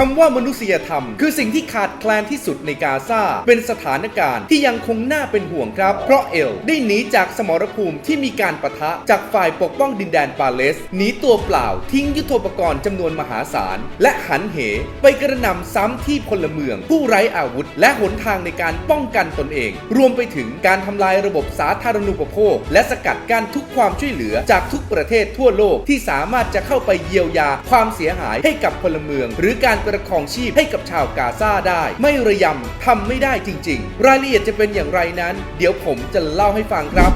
คำว่ามนุษยธรรม คือสิ่งที่ขาดแคลนที่สุดในกาซาเป็นสถานการณ์ที่ยังคงน่าเป็นห่วงครับ เพราะเอลได้หนีจากสมรภูมิที่มีการประทะจากฝ่ายปกป้องดินแดนปาเลสหนีตัวเปล่า ทิ้งยุทโธปกรณ์จำนวนมหาศาล และหันเห ไปกระหน่ำซ้ำที่พลเมือง ผู้ไร้อาวุธ และหนทางในการป้องกันตนเอง รวมไปถึงการทำลายระบบสาธารณูปโภค และสกัดกั้นทุกความช่วยเหลือจากทุกประเทศทั่วโลกที่สามารถจะเข้าไปเยียวยาความเสียหายให้กับพลเมือง หรือการประคองชีพให้กับชาวกาซาได้ ไม่ระยำทำไม่ได้จริง ๆ รายละเอียดจะเป็นอย่างไรนั้น เดี๋ยวผมจะเล่าให้ฟังครับ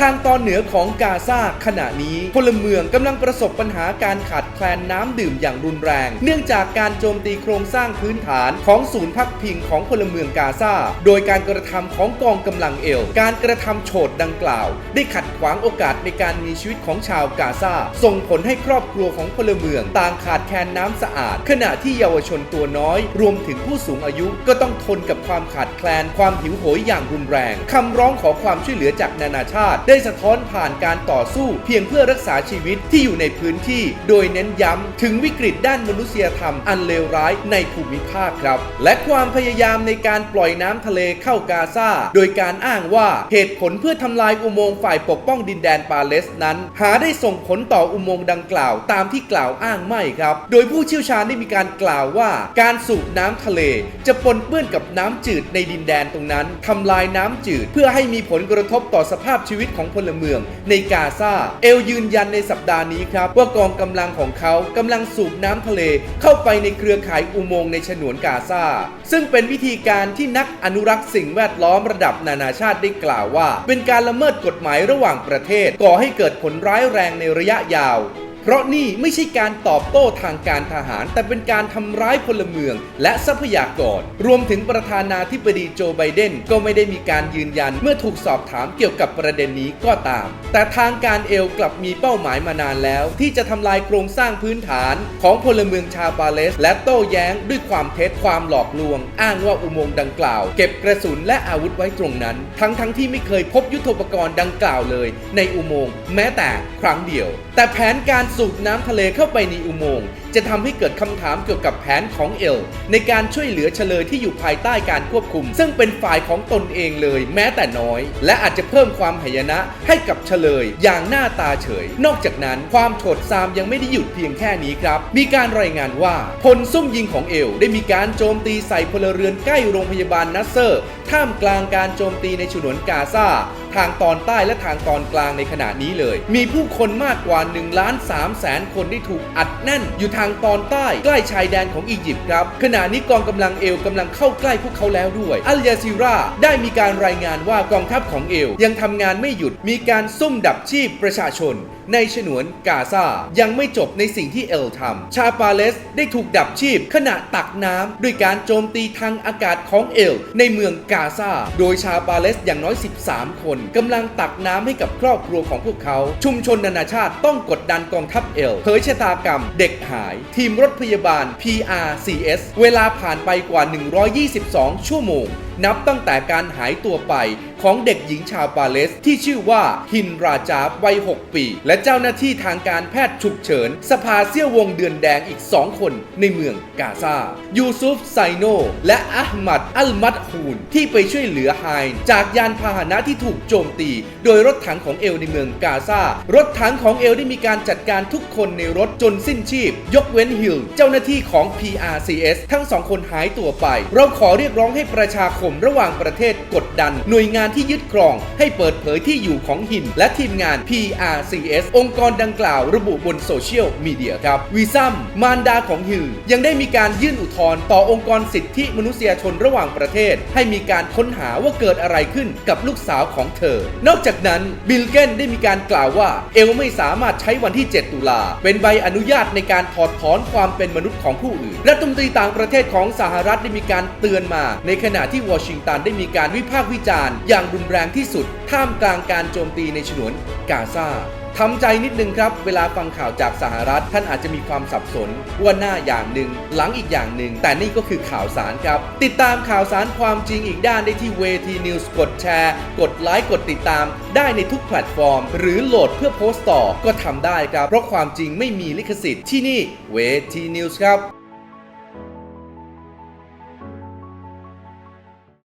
ทางตอนเหนือของกาซาขณะนี้พลเมืองกำลังประสบปัญหาการขาดแคลนน้ำดื่มอย่างรุนแรง เนื่องจากการโจมตีโครงสร้างพื้นฐานของศูนย์พักพิงของพลเมืองกาซาโดยการกระทำของกองกำลังเอล การกระทำโฉดดังกล่าว ได้ขัดขวางโอกาสในการมีชีวิตของชาวกาซาส่งผลให้ครอบครัวของพลเมืองต่างขาดแคลนน้ำสะอาด ขณะที่เยาวชนตัวน้อย รวมถึงผู้สูงอายุก็ต้องทนกับความขาดแคลนความหิวโหยอย่างรุนแรงคำร้องขอความช่วยเหลือจากนานาชาติได้สะท้อนผ่านการต่อสู้ เพียงเพื่อรักษาชีวิตที่อยู่ในพื้นที่ โดยเน้นย้ำถึงวิกฤตด้านมนุษยธรรมอันเลวร้ายในภูมิภาคครับ และความพยายามในการปล่อยน้ำทะเลเข้ากาซาโดยการอ้างว่าเหตุผลเพื่อทำลายอุโมงค์ฝ่ายปกป้องดินแดนปาเลสนั้น หาได้ส่งผลต่ออุโมงค์ดังกล่าวตามที่กล่าวอ้างไม่ครับ โดยผู้เชี่ยวชาญได้มีการกล่าวว่า การสูบน้ำทะเล จะปนเปื้อนกับน้ำจืดในดินแดนตรงนั้นทำลายน้ำจืด เพื่อให้มีผลกระทบต่อสภาพชีวิตของพลเมืองในกาซาเอลยืนยันในสัปดาห์นี้ครับ ว่ากองกำลังของเขากำลังสูบน้ำทะเล เข้าไปในเครือข่ายอุโมงค์ในฉนวนกาซาซึ่งเป็นวิธีการที่นักอนุรักษ์สิ่งแวดล้อมระดับนานาชาติได้กล่าวว่า เป็นการละเมิดกฎหมายระหว่างประเทศก่อให้เกิดผลร้ายแรงในระยะยาว เพราะนี่ไม่ใช่การตอบโต้ทางการทหาร แต่เป็นการทำร้ายพลเมือง และทรัพยากร รวมถึงประธานาธิบดีโจไบเดนก็ไม่ได้มีการยืนยันเมื่อถูกสอบถามเกี่ยวกับประเด็นนี้ก็ตาม แต่ทางการเอลกลับมีเป้าหมายมานานแล้ว ที่จะทำลายโครงสร้างพื้นฐาน ของพลเมืองชาวปาเลส และโต้แย้งด้วยความเท็จความหลอกลวง อ้างว่าอุโมงค์ดังกล่าว เก็บกระสุนและอาวุธไว้ตรงนั้น ทั้งทั้งที่ไม่เคยพบยุทโธปกรณ์ดังกล่าวเลย ในอุโมงค์แม้แต่ครั้งเดียว แต่แผนการสูบน้ำทะเลเข้าไปในอุโมงค์ จะทำให้เกิดคำถามเกี่ยวกับแผนของเอล ในการช่วยเหลือเฉลยที่อยู่ภายใต้การควบคุม ซึ่งเป็นฝ่ายของตนเองเลย แม้แต่น้อย และอาจจะเพิ่มความหายนะให้กับเฉลย อย่างหน้าตาเฉย นอกจากนั้นความโฉดซามยังไม่ได้หยุดเพียงแค่นี้ครับ มีการรายงานว่าพลซุ่มยิงของเอล ได้มีการโจมตีใส่พลเรือนใกล้โรงพยาบาลนัสเซอร์ท่ามกลางการโจมตีในฉนวนกาซาทางตอนใต้และทางตอนกลางในขณะนี้เลย มีผู้คนมากกว่า1ล้าน3แสนคนที่ถูกอัดแน่นอยู่ทางางตอนใต้ ใกล้ชายแดนของอียิปต์ครับ ขณะนี้กองกำลังเอลกำลังเข้าใกล้พวกเขาแล้วด้วยอัลยาซีราได้มีการรายงานว่ากองทัพของเอลยังทำงานไม่หยุดมีการซุ่มดับชีพประชาชนในฉนวนกาซายังไม่จบในสิ่งที่เอลทำชาปาเลสได้ถูกดับชีพขณะตักน้ำด้วยการโจมตีทางอากาศของเอลในเมืองกาซาโดยชาปาเลสอย่างน้อย 13 คนกำลังตักน้ำให้กับครอบครัวของพวกเขา ชุมชนนานาชาติต้องกดดันกองทัพเอลเผยชะตากรรมเด็กหายทีมรถพยาบาล PRCS เวลาผ่านไปกว่า 122 ชั่วโมงนับตั้งแต่การหายตัวไปของเด็กหญิงชาวปาเลส ที่ชื่อว่าฮินราจาวัย 6 ปี และเจ้าหน้าที่ทางการแพทย์ฉุกเฉิน สภาเซี่ยววงเดือนแดงอีก 2 คนในเมืองกาซายูซุฟไซโน และอัลมัดอัลมัดฮูน ที่ไปช่วยเหลือไฮน์จากยานพาหนะที่ถูกโจมตี โดยรถถังของเอลในเมืองกาซารถถังของเอลได้มีการจัดการทุกคนในรถจนสิ้นชีพ ยกเว้นฮิลเจ้าหน้าที่ของ PRCS ทั้งสองคนหายตัวไป เราขอเรียกร้องให้ประชาคมระหว่างประเทศกดดัน หน่วยงานที่ยึดครอง ให้เปิดเผยที่อยู่ของหิน และทีมงาน PRCS องค์กรดังกล่าวระบุบนโซเชียลมีเดียครับวีซัมมารดาของฮิลยังได้มีการยื่นอุทธรณ์ต่อองค์กรสิทธิมนุษยชนระหว่างประเทศ ให้มีการค้นหาว่าเกิดอะไรขึ้นกับลูกสาวของเธอ นอกจากนั้นบิลเกนได้มีการกล่าวว่า เอลไม่สามารถใช้วันที่ 7 ตุลา เป็นใบอนุญาตในการถอดถอนความเป็นมนุษย์ของผู้อื่น รัฐมนตรีต่างประเทศของสหรัฐได้มีการเตือนมา ในขณะที่วอชิงตันได้มีการวิพากษ์วิจารณ์อย่างรุนแรงที่สุด ท่ามกลางการโจมตีในฉนวนกาซาทำใจนิดนึงครับ เวลาฟังข่าวจากสหรัฐ ท่านอาจจะมีความสับสน ว่าหน้าอย่างหนึ่ง หลังอีกอย่างหนึ่ง แต่นี่ก็คือข่าวสารครับ ติดตามข่าวสารความจริงอีกด้านได้ที่เวทีนิวส์กดแชร์ กดไลค์กดติดตาม ได้ในทุกแพลตฟอร์ม หรือโหลดเพื่อโพสต์ต่อก็ทำได้ครับ เพราะความจริงไม่มีลิขสิทธิ์ที่นี่เวทีนิวส์ครับ